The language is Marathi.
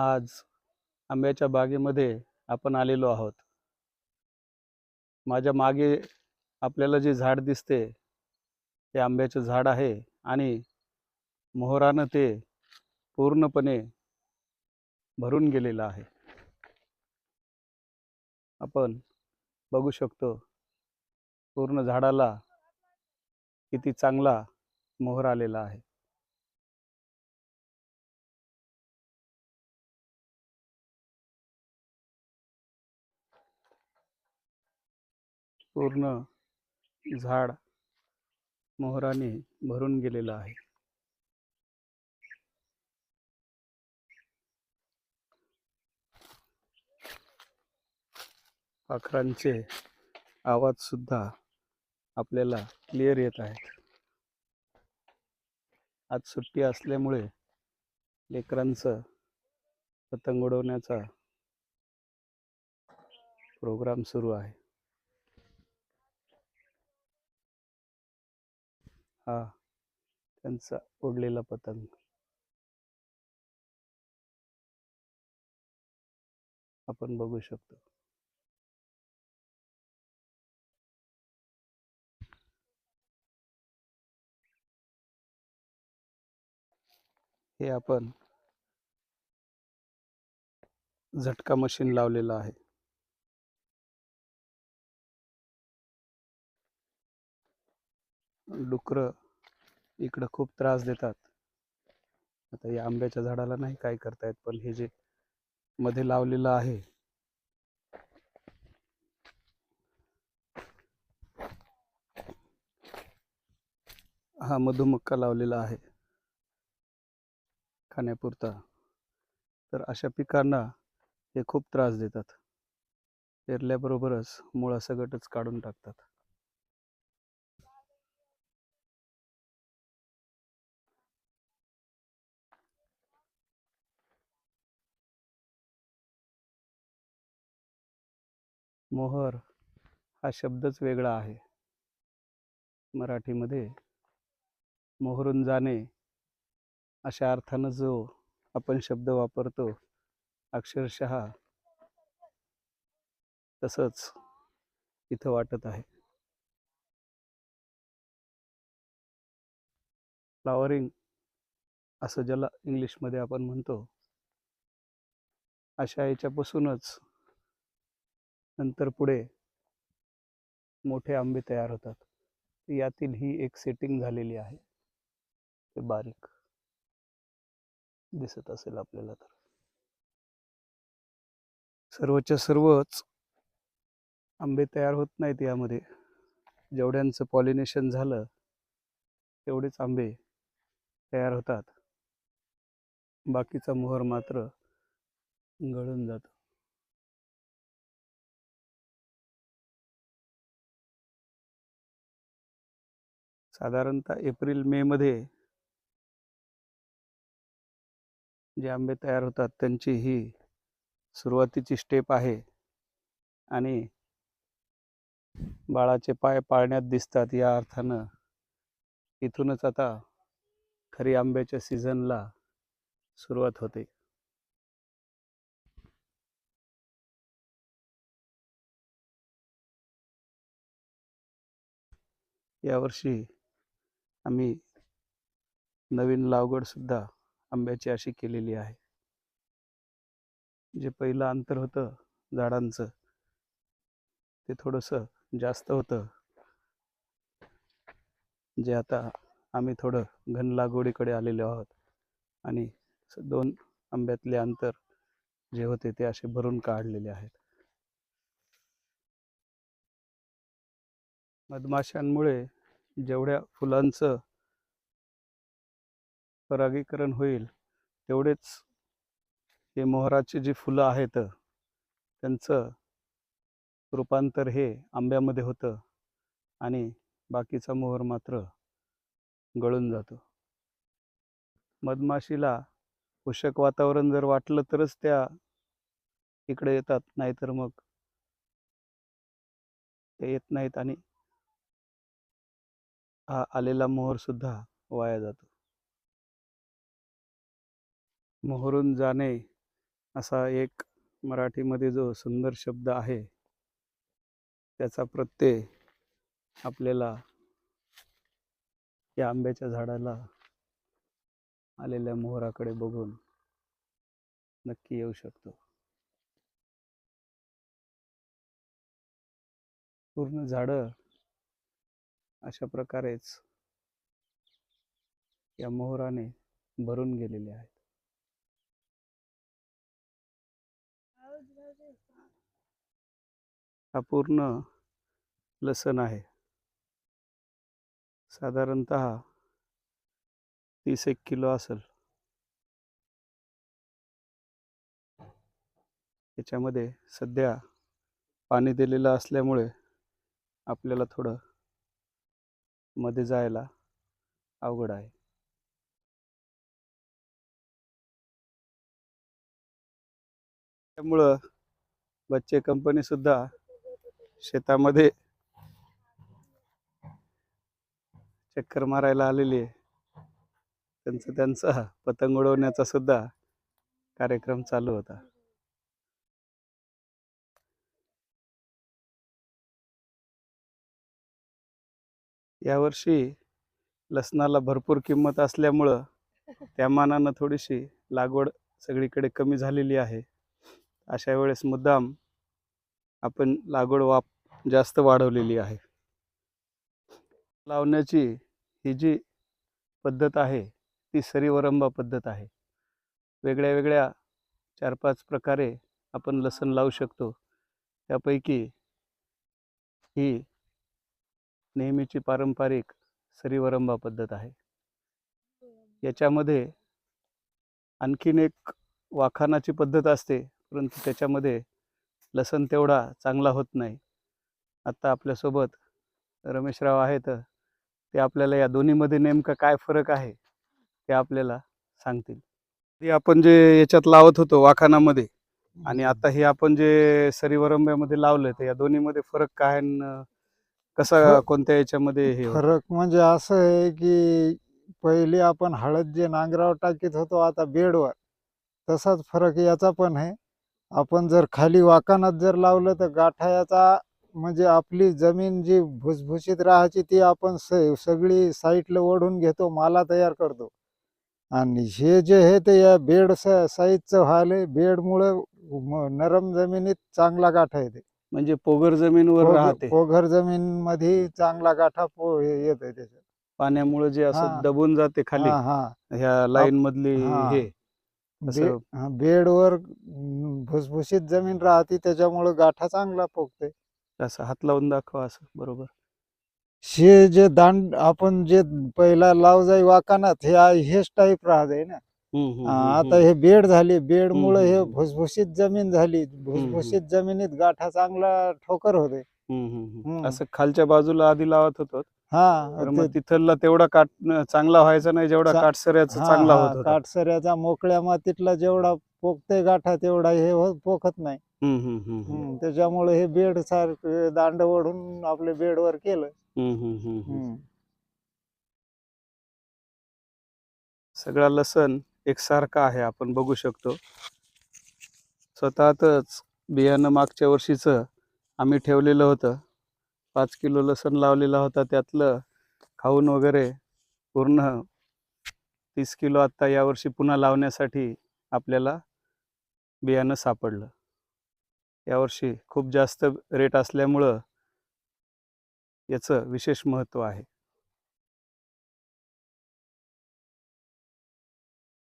आज आंब्याच्या बागेमध्ये आपण आलेलो आहोत. माझ्या मागे आपल्याला जे झाड दिसते ते आंब्याचं झाड आहे आणि मोहरानं ते पूर्णपणे भरून गेलेलं आहे. आपण बघू शकतो पूर्ण झाडाला किती चांगला मोहर आलेला आहे. पूर्ण झाड मोहराने भरून गेलेलं आहे. पाखरांचे आवाज सुद्धा आपल्याला क्लिअर येत आहेत. आज सुट्टी असल्यामुळे लेकरांचं पतंग उडवण्याचा प्रोग्राम सुरू आहे. हा त्यांचा उडलेला पतंग. आपण बघू शकतो. हे आपण झटका मशीन लावलेलं आहे. डुकरं इकडं खूप त्रास देतात. आता या आंब्याच्या झाडाला नाही काय करतायत पण हे जे मध्ये लावलेलं आहे. हा मधुमक्का लावलेला आहे. खाण्यापुरता. तर अशा पिकांना हे खूप त्रास देतात. पेरल्याबरोबरच मुळासकटच काढून टाकतात. मोहर हा शब्दच वेगळा आहे. मराठीमध्ये मोहरून जाणे अशा अर्थानं जो आपण शब्द वापरतो अक्षरशः तसंच इथं वाटत आहे. फ्लॉवरिंग असं ज्याला इंग्लिशमध्ये आपण म्हणतो अशा याच्यापासूनच नंतर पुढे मोठे आंबे तयार होतात. यातील ही एक सेटिंग झालेली आहे. ते बारीक दिसत असेल आपल्याला तर. सर्वच्या सर्वच आंबे तयार होत नाहीत यामध्ये. जेवढ्यांचं पॉलिनेशन झालं तेवढेच आंबे तयार होतात. बाकीचा मोहर मात्र गळून जातो. साधारणतः एप्रिल मे मध्ये जे आंबे तयार होतात त्यांची ही सुरुवातीची स्टेप आहे. आणि बाळाचे पाय पाळण्यात दिसतात या अर्थानं इथूनच आता खरी आंब्याच्या सीझनला सुरुवात होते. यावर्षी आम्ही नवीन लागवड सुद्धा आंब्याची अशी केलेली आहे. जे पहिलं अंतर होतं झाडांचं ते थोडंसं जास्त होतं. जे आता आम्ही थोडं घन लागवडीकडे आलेलो आहोत आणि दोन आंब्यातले अंतर जे होते ते असे भरून काढलेले आहेत. मधमाशांमुळे जेवढ्या फुलांचं परागीकरण होईल तेवढेच हे मोहराची जी फुलं आहेत त्यांचं रूपांतर हे आंब्यामध्ये होतं आणि बाकीचा मोहर मात्र गळून जातो. मधमाशीला पोषक वातावरण जर वाटलं तरच त्या इकडे येतात नाहीतर मग ते येत नाहीत आणि हा आलेला मोहरसुद्धा वाया जातो. मोहरून जाणे असा एक मराठीमध्ये जो सुंदर शब्द आहे त्याचा प्रत्यय आपल्याला या आंब्याच्या झाडाला आलेल्या मोहराकडे बघून नक्की येऊ शकतो. पूर्ण झाडं अशा प्रकारेच या मोहराने भरून गेलेले आहेत. हा पूर्ण लसण आहे. साधारणत तीस एक किलो असेल. याच्यामध्ये सध्या पाणी दिलेलं असल्यामुळे आपल्याला थोडं मध्ये जायला अवघड आहे. त्यामुळं बच्चे कंपनी सुद्धा शेतामध्ये चक्कर मारायला आलेली आहे. त्यांचं त्यांचा पतंग उडवण्याचा सुद्धा कार्यक्रम चालू होता. यावर्षी लसणाला भरपूर किंमत असल्यामुळं त्या मानानं थोडीशी लागवड सगळीकडे कमी झालेली आहे. अशा वेळेस मुद्दाम आपण लागवड वाप जास्त वाढवलेली आहे. लावण्याची ही जी पद्धत आहे ती सरीवरंबा पद्धत आहे. वेगळ्या वेगळ्या चार पाच प्रकारे आपण लसण लावू शकतो. त्यापैकी ही नेहमीची पारंपरिक सरीवरंबा पद्धत आहे. याच्यामध्ये आणखीन एक वाखानाची पद्धत असते परंतु त्याच्यामध्ये लसण तेवढा चांगला होत नाही. आत्ता आपल्यासोबत रमेशराव आहेत ते आपल्याला या दोन्हीमध्ये नेमका काय फरक आहे ते आपल्याला सांगतील. ते आपण जे याच्यात लावत होतो वाखानामध्ये आणि आता हे आपण जे सरीवरंब्यामध्ये लावलं तर या दोन्हीमध्ये फरक काय आहे न कसा फरक- कोणत्या याच्यामध्ये हे? फरक म्हणजे असं आहे की पहिले आपण हळद जे नांगरावर टाकीत होतो आता बेडवर. तसाच फरक याचा पण आहे. आपण जर खाली वाकानात जर लावलं तर गाठायाचा म्हणजे आपली जमीन जी भुसभुशीत राहायची ती आपण स- सगळी साईडला ओढून घेतो माला तयार करतो. आणि हे जे आहे ते या बेड साईजचं व्हायलंय. बेडमुळं नरम जमिनीत चांगला गाठा येते म्हणजे पोगर जमीनवर राहते. पोघर जमीन मध्ये चांगला गाठा पो हे येतोय त्याच्यात. पाण्यामुळे जे असं हा. दबून जाते खाली हा हा. ह्या लाईन मधली हा. हे असं बे- हा, बेडवर हम्म, भुसभुशीत जमीन राहते त्याच्यामुळं गाठा चांगला पोगते. असं हात लावून दाखवा असं बरोबर. हे जे दांड आपण जे पहिला लाव जाई वाकानात हे हेच टाईप राहते ना. हा, आता हे बेड झाली बेड मुळे हे. भुसभुशीत जमीन झाली भुसभुशीत जमिनीत गाठा चांगला ठोकर होते. असं खालच्या बाजूला आधी लावत होतो. हा तर ते- मग तिथलला तेवढा काट चांगला व्हायचा नाही जेवढा काटसऱ्याचा हा, चांगला होत होता. काटसऱ्याचा मोकळ्या मातीतला जेवढा पोगते गाठा तेवढा हे हो- पोखत नाही. त्याच्यामुळे हे बेड सारखं दांड ओढून आपले बेडवर केलं. हम्म, हम्म, हम्म, हम्म. हम्म. सगळा लसण एकसारखा आहे आपण बघू शकतो. स्वतःतच बियाणं मागच्या वर्षीचं आम्ही ठेवलेलं होतं. पाच किलो लसण लावलेला होता त्यातलं खाऊन वगैरे पूर्ण तीस किलो आत्ता यावर्षी पुन्हा लावण्यासाठी आपल्याला बियाणं सापडलं. यावर्षी खूप जास्त रेट असल्यामुळं याचं विशेष महत्त्व आहे.